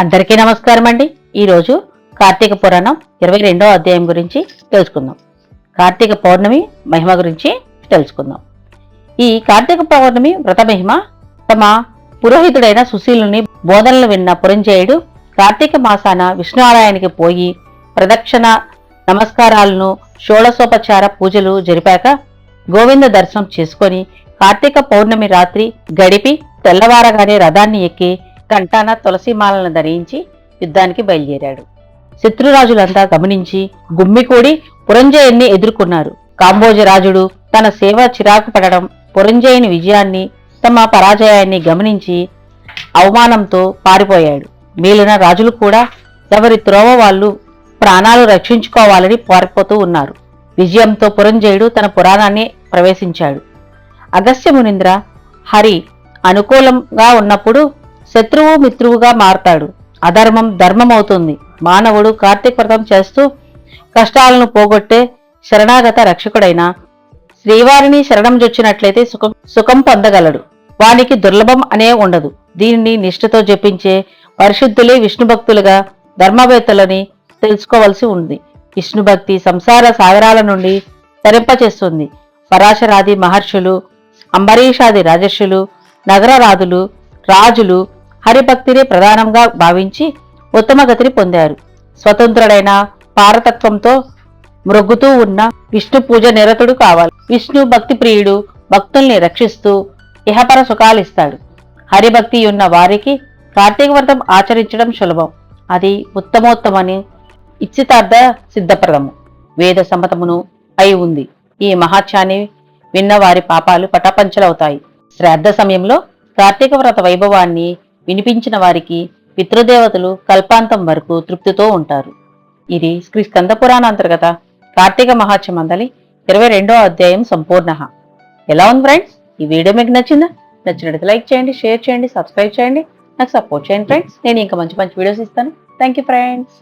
అందరికీ నమస్కారం అండి. ఈరోజు కార్తీక పురాణం ఇరవై రెండో అధ్యాయం గురించి తెలుసుకుందాం. కార్తీక పౌర్ణమి మహిమ గురించి తెలుసుకుందాం. ఈ కార్తీక పౌర్ణమి వ్రత మహిమ తమ పురోహితుడైన సుశీలుని బోధనలు విన్న పురంజయుడు కార్తీక మాసాన విష్ణునారాయణకి పోయి ప్రదక్షిణ నమస్కారాలను షోడశోపచార పూజలు జరిపాక గోవింద దర్శనం చేసుకొని కార్తీక పౌర్ణమి రాత్రి గడిపి తెల్లవారగానే రథాన్ని ఎక్కి కంటాన తులసిమాలను ధరించి యుద్ధానికి బయలుదేరాడు. శత్రురాజులంతా గమనించి గుమ్మికూడి పురంజయుణ్ణి ఎదుర్కొన్నారు. కాంబోజరాజుడు తన సేవ చిరాకు పడడం పురంజయుని విజయాన్ని తమ పరాజయాన్ని గమనించి అవమానంతో పారిపోయాడు. మిగిలిన రాజులు కూడా ఎవరి త్రోవ వాళ్ళు ప్రాణాలు రక్షించుకోవాలని పారిపోతూ ఉన్నారు. విజయంతో పురంజయుడు తన పురాణాన్ని ప్రవేశించాడు. అగస్త్య మునింద్ర హరి అనుకూలంగా ఉన్నప్పుడు శత్రువు మిత్రువుగా మారతాడు. అధర్మం ధర్మం అవుతుంది మానవుడు కార్తీక వ్రతం చేస్తూ కష్టాలను పోగొట్టే శరణాగత రక్షకుడైన శ్రీవారిని శరణం జొచ్చినట్లయితే సుఖం సుఖం పొందగలడు. వానికి దుర్లభం అనే ఉండదు. దీనిని నిష్ఠతో జపించే పరిశుద్ధులే విష్ణు భక్తులుగా ధర్మవేత్తలని తెలుసుకోవలసి ఉంది. విష్ణు భక్తి సంసార సాగరాల నుండి తరింపచేస్తుంది. పరాశరాది మహర్షులు అంబరీషాది రాజర్షులు నగరరాజులు రాజులు హరిభక్తిని ప్రధానంగా భావించి ఉత్తమ గతిని పొందారు. స్వతంత్రుడైన పారతత్వంతో మృగ్గుతూ ఉన్న విష్ణు పూజ నిరతుడు కావాలి. విష్ణు భక్తి ప్రియుడు భక్తుల్ని రక్షిస్తూ ఇహపర సుఖాలిస్తాడు హరిభక్తి ఉన్న వారికి కార్తీక వ్రతం ఆచరించడం సులభం. అది ఉత్తమోత్తమని ఇచ్చితార్థ సిద్ధప్రదము. వేద సమ్మతమును అయి ఉంది. ఈ మహాత్యాన్ని విన్న వారి పాపాలు పటాపంచలవుతాయి. శ్రాద్ధ సమయంలో కార్తీక వ్రత వైభవాన్ని వినిపించిన వారికి పితృదేవతలు కల్పాంతం వరకు తృప్తితో ఉంటారు. ఇది శ్రీ స్కందపురాణ అంతర్గత కార్తీక మహాత్యం మందలి ఇరవై రెండో అధ్యాయం సంపూర్ణ. ఎలా ఉంది ఫ్రెండ్స్? ఈ వీడియో మీకు నచ్చిందా? నచ్చినట్టు లైక్ చేయండి షేర్ చేయండి సబ్స్క్రైబ్ చేయండి. నాకు సపోర్ట్ చేయండి ఫ్రెండ్స్. నేను ఇంకా మంచి మంచి వీడియోస్ ఇస్తాను. Thank you friends.